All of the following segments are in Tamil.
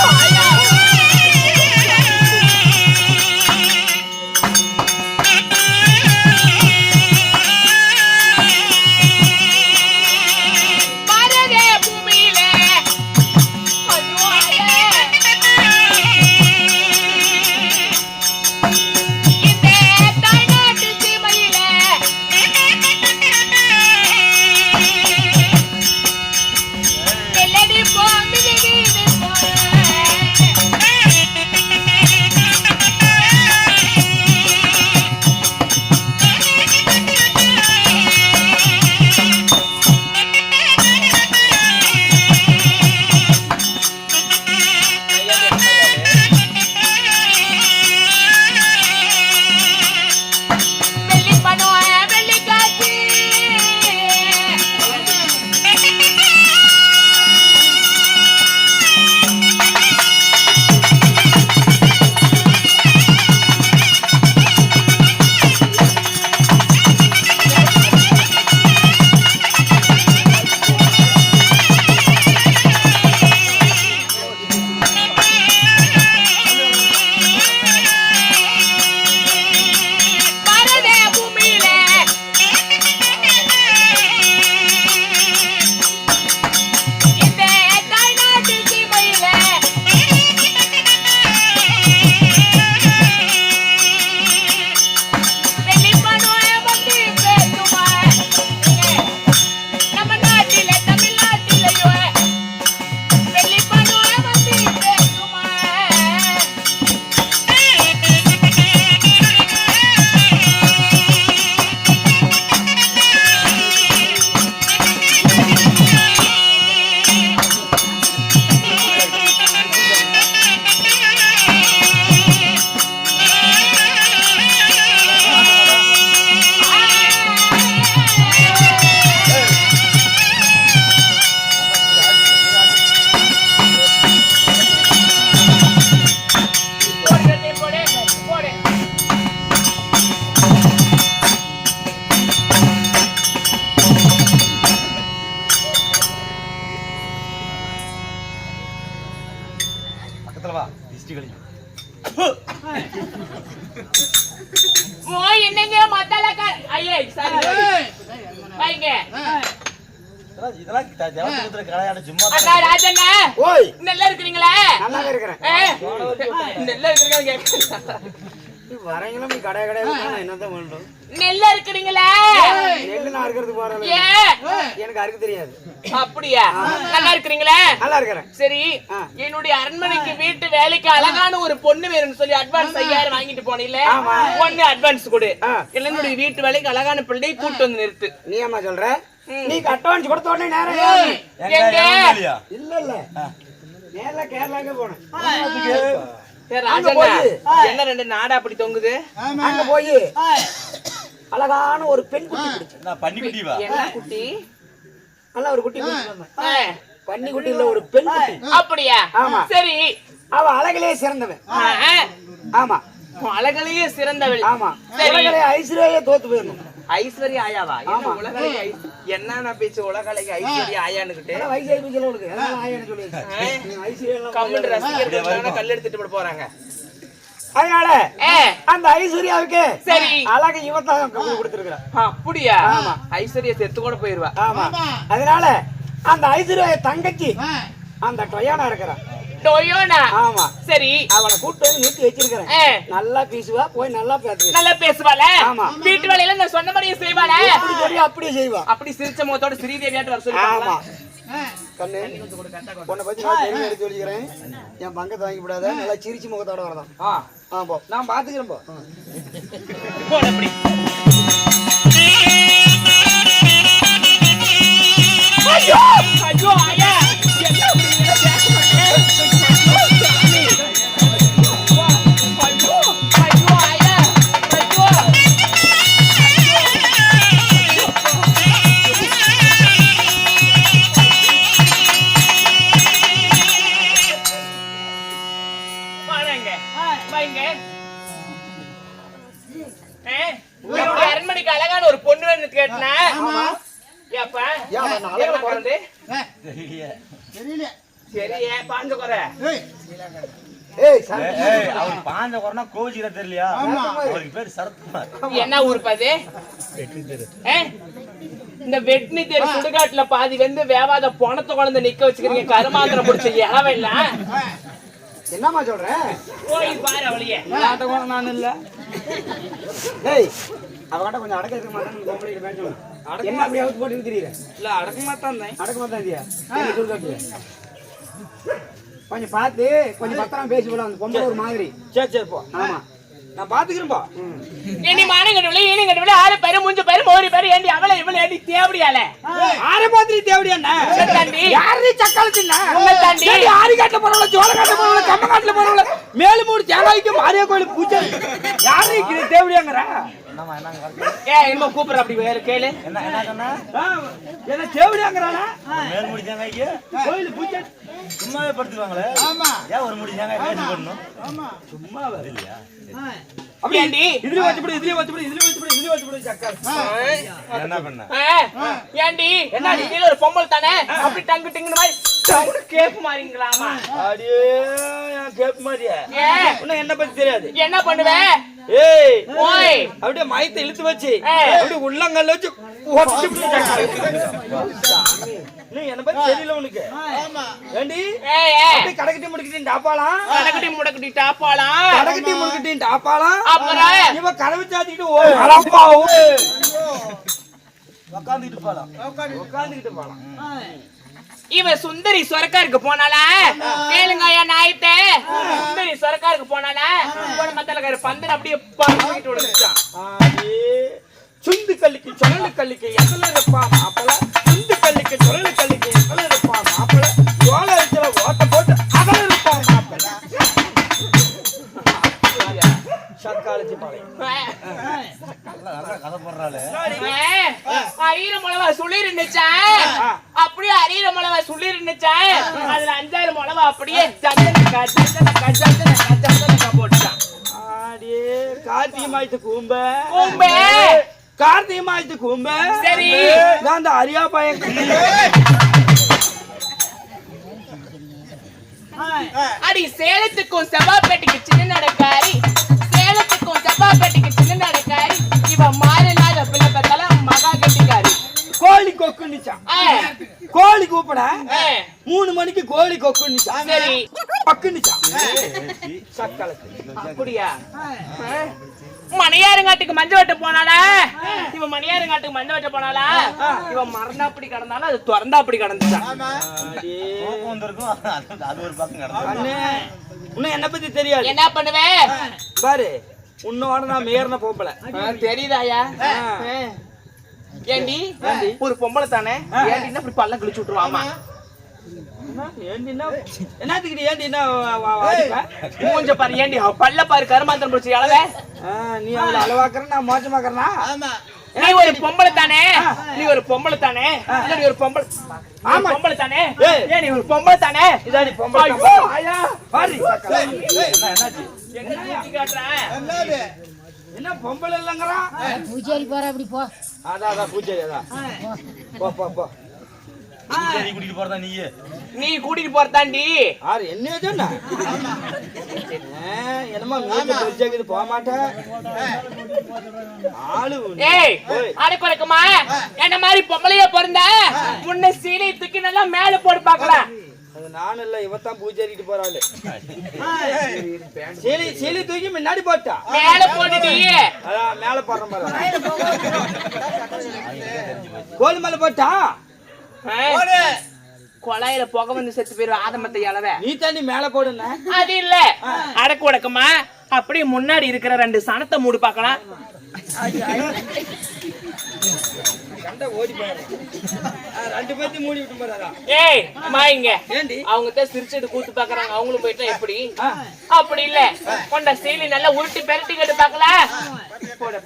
哎呀，哎呀。நல்லா இருக்கிறீங்களா? நீ வரீங்களும் நீ கடை கடை என்னதான் வேண்டும் நல்லா இருக்கிறீங்களா? நெல்லு நான் அறுக்கிறது போறேன் எனக்கு அறுக்க தெரியாது. அப்படியா? நல்லா இருக்கிறீங்களா நல்லா இருக்கிறேன் சரி. என்னுடைய அரண்மனைக்கு வீட்டு வேலைக்கு அழகான ஒரு பொண்ணு வேணும்னு சொல்லி அட்வான்ஸ் ஐயாயிரம் வாங்கிட்டு போனீங்களே? ஆமா. ஒண்ணு அட்வான்ஸ் கொடு. இல்ல என்னுடைய வீட்டு வேலைக்கு அழகான பிள்ளை கூட்டு வந்து நிறுத்து. நீ அம்மா சொல்ற? நீ அட்வான்ஸ் கொடுத்த உடனே நேரம் இல்ல இல்ல. நேர்ல கேரளாக்கு போனேன். என்ன ரெண்டு நாடா அப்படி தொங்குது? அங்க போய். அழகான ஒரு பெண் குட்டி நான் பண்ணி குட்டி வா. என்ன குட்டி? நல்லா ஒரு குட்டி பன்னி குட்டி இல்ல ஒரு பெண் குட்டி அப்படியா? ஆமா. சரி. அவ அழகிலே சிறந்தவன். ஆமா. அழகிலேயே சிறந்தவள். ஆமா. உலகிலே ஐஸ்வர்யா தோத்து போயிடணும். ஐஸ்வர்யா ஆயாவா? என்ன. உலகலைக்கு ஐஸ்- என்னண்ணா பேச்சு உலகலைக்கு ஐஸ்வர்யா ஆயான்னுகிட்டு கம்மல் ரசிகர்கள் கல் எடுத்துட்டு போறாங்க. அதனால அந்த ஐஸ்வர்யாவுக்கு சரி. அழகு இவத்தான் கொடுத்துருக்குறான் அப்படியா? ஆமா. ஐஸ்வர்யா செத்து கூட போயிருவா. ஆமா. அதனால அந்த ஐஸ்வர்யா தங்கச்சி அந்த டொயானா இருக்கிறான் டொயோனா. ஆமா. சரி. அவளை கூட்டு வந்து நிறுத்தி வச்சிருக்கிறேன். நல்லா பேசுவா போய் நல்லா பேசுவேன் நல்லா பேசுவாள? ஆமா. வீட்டு வேலையில நான் சொன்ன மாதிரியே செய்வாள? அப்படி சொல்லி அப்படியே செய்வா. அப்படி சிரிச்ச முகத்தோட ஸ்ரீதேவியாட்டு வர ஆமா. சொல்லி கண்ணு உன்னை பத்தி நான் தெரிஞ்சு எடுத்து சொல்லிக்கிறேன் என் பங்கத்தை வாங்கி விடாத நல்லா சிரிச்சு முகத்தோட வரதான். ஆ போ. நான் பாத்துக்கிறேன் போ. போட அப்படி. பாஞ்ச குறைனா கோவிச்சுக்கிற தெரியலையா? அவருக்கு பேர் சரத்குமார். என்ன ஊர் அது? இந்த வெட்னி தெரு சுடுகாட்டுல பாதி வந்து வேவாத பொணத்தை குழந்தை நிக்க வச்சுக்கிறீங்க கருமாந்திரம் பிடிச்ச இளவ இல்ல? என்னம்மா சொல்ற? போய் பாரு அவளையே. நான் இல்ல. ஏய் அவகிட்ட கொஞ்சம் அடக்க இருக்க மாட்டேன்னு பொம்பளைகிட்ட பேச சொல்லு. என்ன அப்படி அவுத்து போட்டு தெரியுற? இல்ல அடக்க மாட்டான் அடக்க மாட்டான் கொஞ்சம் பார்த்து கொஞ்சம் பத்திரம் பேசி போல அந்த பொம்பளை ஒரு மாதிரி. சரி சரி போ. ஆமா. நான் பாத்துக்கிறேன்பா இனி மானங்கடவுளே ஈனங்கடவுளே ஆறு பேரு மூஞ்சு பேரு மோரி பேரு ஏண்டி அவளை இவளை ஏண்டி தேவடியால ஆரை பாத்திரி தேவடியா தாண்டி யாரு சக்காலத்தின்னா உன்னை தாண்டி ஆரி காட்ட போறவங்கள சோள காட்ட போறவங்கள கம்ம காட்டுல போறவங்கள மேலு மூணு தேங்காய்க்கு மாரியா கோயில் பூஜை. யாரு தேவடியாங்கற? கரெக்டா? ஏ என்ன கூப்பிடுற அப்படி வேற கேளு. என்ன என்ன சொன்ன? என்ன தேவடியாங்கறானா மேல் முடி தேங்காய்க்கு கோயில் பூஜை. சும்மாவே படுத்துருவாங்களே? ஆமா. ஏன் ஒரு முடி தேங்காய் பேசி போடணும் சும்மா வர இல்லையா? அப்படி ஏண்டி? இதுல இதுல வச்சுப்படி இதுல இதுல வச்சுப்படி சக்கா என்ன பண்ண? ஏண்டி? என்ன நீ ஒரு பொம்பளை தானே? அப்படி டங்கு டிங்குன மாதிரி டங்கு கேப்பு மாறிங்களாமா? அடியே கேப் மாதிரியா ஏன்? உன்ன என்ன பத்தி தெரியாது? என்ன பண்ணுவ? ஏய் ஓய். அப்படியே மயத்தை இழுத்து வச்சு. அப்படியே உள்ளங்கல்ல வச்சு நீ என்ன பத்தி தெரியல உனக்கு. ஏண்டி? அப்படியே கடக்கட்டி முடிக்கிட்டு டாப்பாலாம் கடக்கட்டி முடக்கட்டி டாப்பாலாம் கடக்கட்டி முடிக்கிட்டு டாப்பாலாம் அப்புறம்? இவ கதவு சாத்திக்கிட்டு ஓ அலப்பாவும் உக்காந்துக்கிட்டு போலாம். உட்காந்துக்கிட்டு போலாம். இவன் சுந்தரி சொரக்காருக்கு போனாலா கேளுங்க ஐயா நாயத்தே. சுந்தரி சொரக்காருக்கு போனாலா போன மத்தலக்கார பந்தன் அப்படியே விழுந்துச்சான் ஆடி சுண்டு கல்லிக்கு சுழலு கல்லிக்கு எத்தனை இருப்பா மாப்பிள சுண்டு கல்லிக்கு சுழலு கல்லிக்கு. மாயத்து கூம்ப. சரி. நான் அந்த அரியா பையன் அடி சேலத்துக்கும் செவ்வாப்பேட்டைக்கு சின்ன நடக்காரி. சேலத்துக்கும் செவ்வாப்பேட்டைக்கு சின்ன நடக்காரி. இவ மாறில்லாத பிள்ளை பார்த்தால மகா கட்டிக்காரி. கோழி கொக்குன்னுச்சான் ஆ, கோழி கூப்பிட? மூணு மணிக்கு கோழி கொக்குன்னுச்சான் சரி. பக்குன்னுச்சான் சக்காலத்து அப்படியா. மணியாருங்காட்டுக்கு மஞ்ச வெட்ட போனாளா மணியாருங்காட்டுக்கு மஞ்ச வெட்ட போனாளா? இவன் மறந்தா அப்படி கிடந்தாலும் அது திறந்தா அப்படி கிடந்துச்சான் அது- அது ஒரு பக்கம் கிடந்து அண்ணே. உன்னை என்ன பத்தி தெரியாது. என்ன பண்ணுவேன் பாரு உன்னோட நான் மேறின பொம்பளை தெரியுதாயா? ஏண்டி? ஒரு பொம்பளை தானே. ஏண்டின்னா இப்படி பல்ல கிழிச்சு விட்டுருவாமா ஏண்டின்னா? என்னத்துக்கு ஏண்டின்னா? அடிப்ப. மூஞ்ச பாரு ஏண்டி? பல்ல பாரு கருமாந்திரம் பிடிச்சி அளவ. நீ அவளை அளவாக்குற நான் மோசமாக்குறனா நீ ஒரு பொம்பளை தானே நீ ஒரு பொம்பளை தானே நீ ஒரு பொம்பளை ஆமா. பொம்பளை தானே. ஏன் நீ ஒரு பொம்பளை தானே இதாடி பொம்பளை ஐயோ. பாரு. என்ன என்னாச்சு? என்ன சுத்தி காட்டுற? என்ன பொம்பளை இல்லைங்கிறான்? பூஜாரி போற அப்படி போ. அதான் அதான் போ போ போ. சரி கூட்டிட்டு போறதா நீயே? நீ கூட்டிட்டு போறதாண்டி ஆறு என்ன சொன்ன? என்னமா பெருசாக்குது போக மாட்டேன் ஆளு. ஏய் ஓய். அடக்குறக்குமா என்ன மாதிரி பொம்பளைய பிறந்த? முன்ன சீலை தூக்கி நல்லா மேல போட்டு பாக்கலாம் அது நானும் இல்ல இவத்தான் பூஜாரிட்டு போறாளு. சீலி சீலி தூக்கி முன்னாடி போட்டா? மேல போட்டுடி அதான் மேல போடுற மாதிரி கோல் மேல போட்டா? கொலையில புகை வந்து செத்து போயிரும் ஆதமத்தை அளவ நீ தண்ணி மேல போடுன அது இல்ல. அடக்கு உடக்கமா? அப்படியே முன்னாடி இருக்கிற ரெண்டு சனத்தை மூடு பார்க்கலாம். அவங்க சிரிச்சிட்டு கூத்து பாக்குறாங்க அவங்களும் போயிட்டா எப்படி? அப்படி இல்ல. கொண்ட சீலி நல்லா உருட்டி பெரட்டி கட்டு பாக்கல போட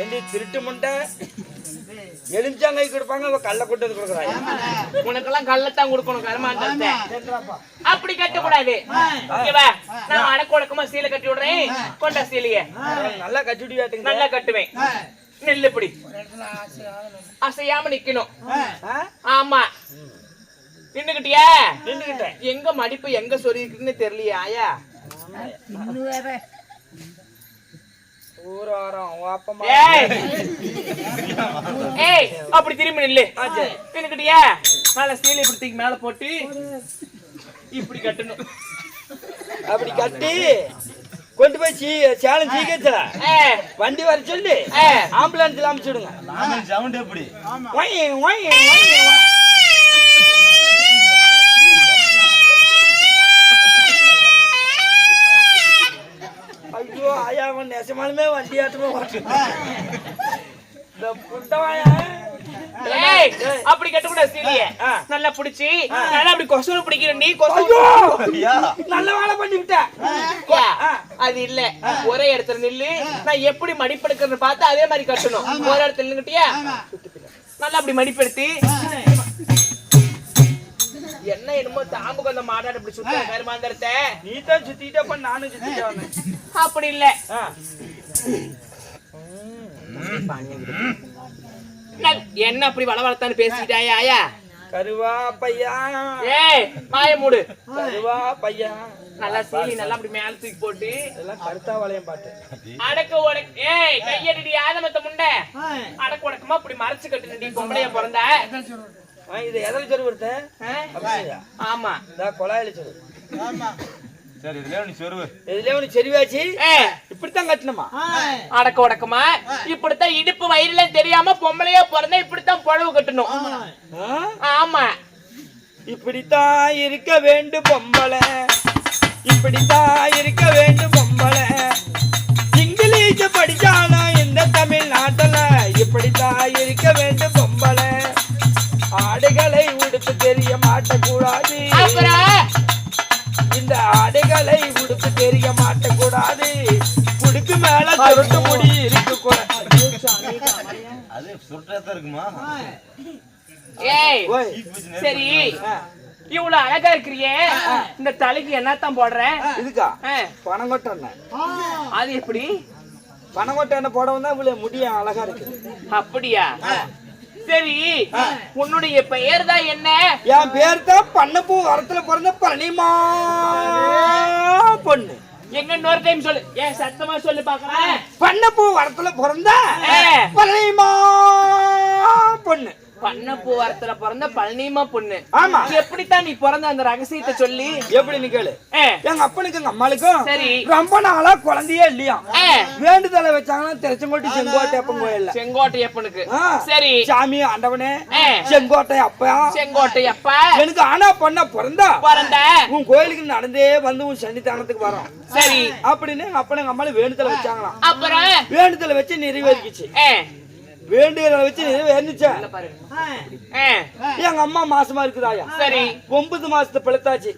அப்படி எலுமிச்சாங்கை கொடுப்பாங்க அவ கல்ல கொண்டு வந்து கொடுக்குறாங்க உனக்கெல்லாம் கள்ளத்தான் கொடுக்கணும் கருமாந்தத்தை அப்படி கட்டக்கூடாது. ஓகேவா? நான் அடக்க உடக்கமா சீலை கட்டி விடுறேன். கொண்ட சீலைய. நல்லா கட்டிட்டு வேட்டுங்க நல்லா கட்டுவேன். நெல்லு இப்படி அசையாம நிக்கணும். ஆமா. நின்னுகிட்டியா நின்னுக்கிட்டேன். எங்க மடிப்பு எங்க சொருகிருக்குன்னு தெரியலையா ஆயா. ஏய்! ஏய் அப்படி திரும்பி நில்லு. நின்னுக்கிட்டியா. மேல சீலை இப்படி தூக்கி மேல போட்டு இப்படி கட்டணும். அப்படி கட்டி கொண்டு போய் சீ சேலம் சீக்கிரத்துல. வண்டி வர சொல்லி. ஆம்புலன்ஸ்ல நானும் சவுண்ட் எப்படி? நெசமாலுமே வண்டி ஆட்டமே ஓட்டு இந்த புட்டவாயா ஏய் அப்படி சீலைய. நல்லா பிடிச்சி நல்லா அப்படி கொசுறு பிடிக்கிற நீ கொசு நல்ல வேலை பண்ணி விட்ட யா, அது இல்ல ஒரே இடத்துல நில்லு நான் எப்படி மடிப்பெடுக்கிறது பார்த்து அதே மாதிரி கட்டணும் ஒரு இடத்துல நின்னுட்டியா நல்லா அப்படி மடிப்பெடுத்து என்ன என்னமோ தாம்புக்கு அந்த மாடாடு இப்படி சுத்த கருமாந்தரத்தை நீ தான் சுத்திட்ட அப்ப நானும் சுத்திட்டு வந்தேன். அப்படி இல்ல. என்ன அப்படி வளவளத்தான்னு பேசிட்டாயா ஆயா? கருவா பையா. ஏய் மாய மூடு. கருவா பையா. நல்லா சீலி நல்லா அப்படி மேல தூக்கி போட்டு. இதெல்லாம் கருத்தா வளையம் பாட்டு. அடக்க உடக்க. ஏய் கையடிடி ஆதமத்த முண்டை. அடக்க உடக்கமா அப்படி மறைச்சு கட்டுனடி பொம்பளைய பிறந்த? இது எதில் சொல்லி கொடுத்தேன் ஆமா. இந்த கொலாயில சொல்லு சரி இதுல நீ சொருவு இதுல ஒன்று செறிவாச்சு ஏய் இப்படித்தான் கட்டணுமா? அடக்க உடக்கமா? இப்படித்தான் இடுப்பு வயிறுல தெரியாம பொம்பளையா பிறந்தா இப்படித்தான் புழவு கட்டணும்? ஆமா. இப்படித்தான் இருக்க வேண்டும் பொம்பளை. இப்படித்தான் இருக்க வேண்டும் பொம்பளை. இங்கிலீஷ் படிச்சாலும் இந்த தமிழ்நாட்டுல இப்படித்தான் இருக்க வேண்டும் மாட்டக்கூடாது உடுக்கு மேல சுருட்டு முடி இருக்க கூடாது அது சுருட்டாதான் இருக்குமா? ஏய் ஓய், சரி இவ்வளவு அழகா இருக்கிறியே. இந்த தலைக்கு என்னத்தான் போடுற? இதுக்கா? பணம் கொட்டை அது எப்படி? பணம் கொட்டை என்ன போடவும் தான் இவ்வளவு முடிய அழகா இருக்குது அப்படியா? சரி உன்னுடைய பெயர் தான் என்ன? என் பேர் தான் பண்ணப்பூ வரத்துல பிறந்த பழனிமா பொண்ணு. எங்க இன்னொரு டைம் சொல்லு. ஏன் சத்தமா சொல்லு பாக்கலாம் பண்ணப்பூ வரத்துல பிறந்த. பொண்ணு. பண்ண பூவாரத்துல பிறந்த பழனிமா பொண்ணு. ஆமா. எப்படித்தான் நீ பிறந்த அந்த ரகசியத்தை சொல்லி? எப்படி நீ கேளு? எங்க அப்பனுக்கு எங்க அம்மாளுக்கும் சரி. ரொம்ப நாளா குழந்தையே இல்லையா? வேண்டுதலை வச்சாங்கன்னா திருச்செங்கோட்டி செங்கோட்டை அப்பன் கோயில்ல. செங்கோட்டை அப்பனுக்கு. சரி. சாமி ஆண்டவனே. செங்கோட்டை அப்பா. செங்கோட்டை அப்பா. எனக்கு ஆனா பொண்ணா பிறந்தா? பிறந்த. உன் கோயிலுக்கு நடந்தே வந்து உன் சன்னிதானத்துக்கு வரோம். சரி. அப்படின்னு எங்க அப்பனை எங்க அம்மாளும் வேண்டுதலை வச்சாங்களாம். அப்புறம்? வேண்டுதலை வச்சு நிறைவேறிக்குச்சு. ஏ, வேண்டுதலை வச்சு நிறைவேறிச்சா இல்ல பாரு. ஏ, எங்க அம்மா மாசமா இருக்குதாயா? சரி. ஒன்பது மாசத்து பிழைத்தாச்சு.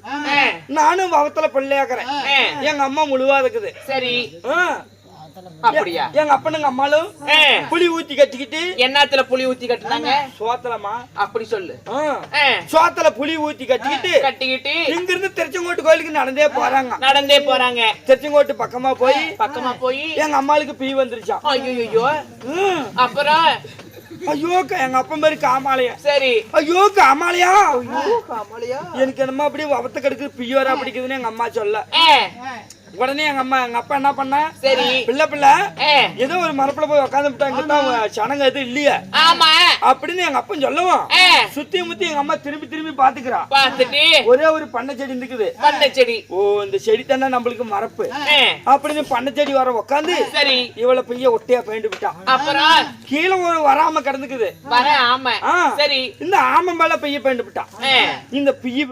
நானும் வவத்துல பிள்ளையாக்குறேன். எங்க அம்மா முழுவா இருக்குது. சரி. ஆ. அப்படியா? எங்க அப்பனுங்க அம்மாலும் புளி ஊத்தி கட்டிக்கிட்டு என்னத்துல புளி ஊத்தி கட்டுனாங்க? சோத்தலமா அப்படி சொல்லு. சோத்துல புளி ஊத்தி கட்டிக்கிட்டு கட்டிக்கிட்டு இங்க இருந்து திருச்செங்கோட்டு கோயிலுக்கு நடந்தே போறாங்க. நடந்தே போறாங்க. திருச்செங்கோட்டு பக்கமா போய் பக்கமா போய் எங்க அம்மாளுக்கு பீ வந்துருச்சான் ஐயோ. அப்புறம்? ஐயோ எங்க அப்பன் பேரு காமாலயா. சரி. ஐயோ காமாலயா? காமாலியா? எனக்கு என்னமோ அப்படியே வபத்த கெடுக்குது பியோரா பிடிக்குதுன்னு எங்க அம்மா சொல்ல. உடனே எங்க அம்மா எங்க அப்பா என்ன பண்ண? சரி. பிள்ளை பிள்ளை ஏதோ ஒரு மரப்புல போய் உட்காந்துட்டாங்க சனங்க எதுவும் இல்லையே. ஆமா. அப்படின்னு எங்க அப்பன் சொல்லவும். சுத்தி முத்தி எங்க அம்மா திரும்பி திரும்பி பாத்துக்கிறா. ஒரே ஒரு பண்ணை செடி இருக்குது பண்ண செடி. ஓ இந்த செடி தானே நம்மளுக்கு மரப்பு. அப்படின்னு பண்ணை செடி வர உட்காந்து சரி. இவளை பைய ஒட்டையா பயந்து விட்டான் அப்புறம்? கீழே ஒரு வராம கிடந்துக்குது. வர ஆமா. ஆ. சரி. இந்த ஆமம் மேல பைய பயந்து விட்டான் இந்த பிய்ய